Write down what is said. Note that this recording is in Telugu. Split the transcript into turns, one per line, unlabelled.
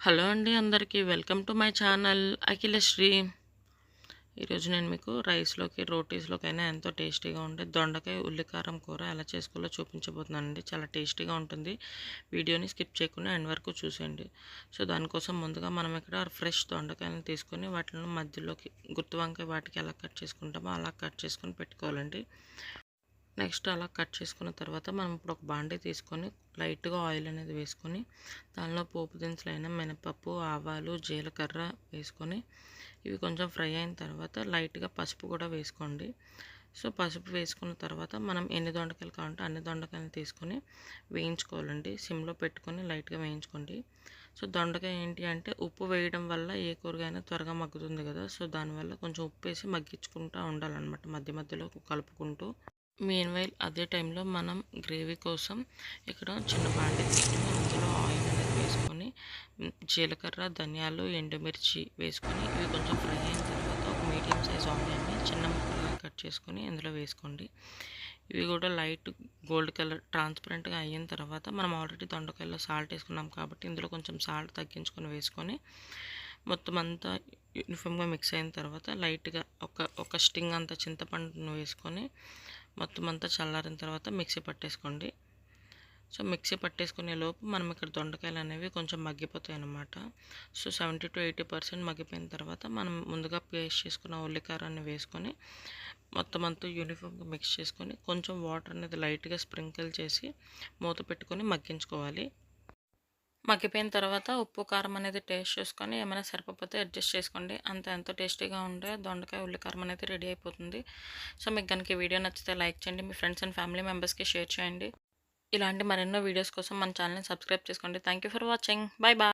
హలో అండి అందరికీ. Welcome to my channel Akhilasri. ఈరోజు నేను మీకు రైస్లోకి రోటీస్లోకైనా ఎంతో టేస్టీగా ఉండే దొండకాయ ఉల్లికారం కూర ఎలా చేసుకోవాలో చూపించబోతున్నానండి చాలా టేస్టీగా ఉంటుంది. వీడియోని స్కిప్ చేయకుండా ఎండ్ వరకు చూసేయండి. సో దానికోసం ముందుగా మనం ఇక్కడ ఫ్రెష్ దొండకాయలను తీసుకొని వాటిని మధ్యలోకి గుర్తు వంకాయ వాటికి ఎలా కట్ చేసుకుంటామో అలా కట్ చేసుకొని పెట్టుకోవాలండి. నెక్స్ట్ అలా కట్ చేసుకున్న తర్వాత మనం ఇప్పుడు ఒక బాండీ తీసుకొని లైట్గా ఆయిల్ అనేది వేసుకొని దానిలో పోపు దినుసులైన మినపప్పు ఆవాలు జీలకర్ర వేసుకొని ఇవి కొంచెం ఫ్రై అయిన తర్వాత లైట్గా పసుపు కూడా వేసుకోండి. సో పసుపు వేసుకున్న తర్వాత మనం ఎన్ని దొండకాయలు కావాలంటే అన్ని దొండకాయలు తీసుకొని వేయించుకోవాలండి. సిమ్లో పెట్టుకొని లైట్గా వేయించుకోండి. సో దొండకాయ ఏంటి అంటే ఉప్పు వేయడం వల్ల ఏ కూరగాయన త్వరగా మగ్గుతుంది కదా. సో దానివల్ల కొంచెం ఉప్పు వేసి మగ్గించుకుంటూ ఉండాలన్నమాట. మధ్య మధ్యలో కలుపుకుంటూ మీన్ వైల్ అదే టైంలో మనం గ్రేవీ కోసం ఇక్కడ చిన్న బాండి తీసుకుని అందులో ఆయిల్ అనేది వేసుకొని జీలకర్ర ధనియాలు ఎండుమిర్చి వేసుకొని ఇవి కొంచెం ఫ్రై అయిన తర్వాత ఒక మీడియం సైజ్ ఆనియన్ని చిన్న ముక్కలుగా కట్ చేసుకొని ఇందులో వేసుకోండి. ఇవి కూడా లైట్ గోల్డ్ కలర్ ట్రాన్స్పరెంట్గా అయిన తర్వాత మనం ఆల్రెడీ దొండకాయలో సాల్ట్ వేసుకున్నాం కాబట్టి ఇందులో కొంచెం సాల్ట్ తగ్గించుకొని వేసుకొని మొత్తం అంతా యూనిఫామ్గా మిక్స్ అయిన తర్వాత లైట్గా ఒక ఒక స్టింగ్ అంత చింతపండును వేసుకొని మొత్తం అంతా చల్లారిన తర్వాత మిక్సీ పట్టేసుకోండి. సో మిక్సీ పట్టేసుకునే లోపు మనం ఇక్కడ దొండకాయలు అనేవి కొంచెం మగ్గిపోతాయి అన్నమాట. So seventy to eighty percent మగ్గిపోయిన తర్వాత మనం ముందుగా పేస్ట్ చేసుకున్న ఉల్లికారాన్ని వేసుకొని మొత్తం అంతా యూనిఫామ్గా మిక్స్ చేసుకొని కొంచెం వాటర్ అనేది లైట్గా స్ప్రింకిల్ చేసి మూత పెట్టుకొని మగ్గించుకోవాలి. మగ్గిపోయిన తర్వాత ఉప్పు కారం అనేది టేస్ట్ చేసుకొని ఏమైనా సరిపోతే అడ్జస్ట్ చేసుకోండి. అంత ఎంతో టేస్టీగా ఉండే దొండకాయ ఉల్లికారం అనేది రెడీ అయిపోతుంది. సో మీకు కనుక వీడియో నచ్చితే లైక్ చేయండి. మీ ఫ్రెండ్స్ అండ్ ఫ్యామిలీ మెంబర్స్కి షేర్ చేయండి. ఇలాంటి మరెన్నో వీడియోస్ కోసం మన ఛానల్ని సబ్స్క్రైబ్ చేసుకోండి. Thank you for watching. Bye bye.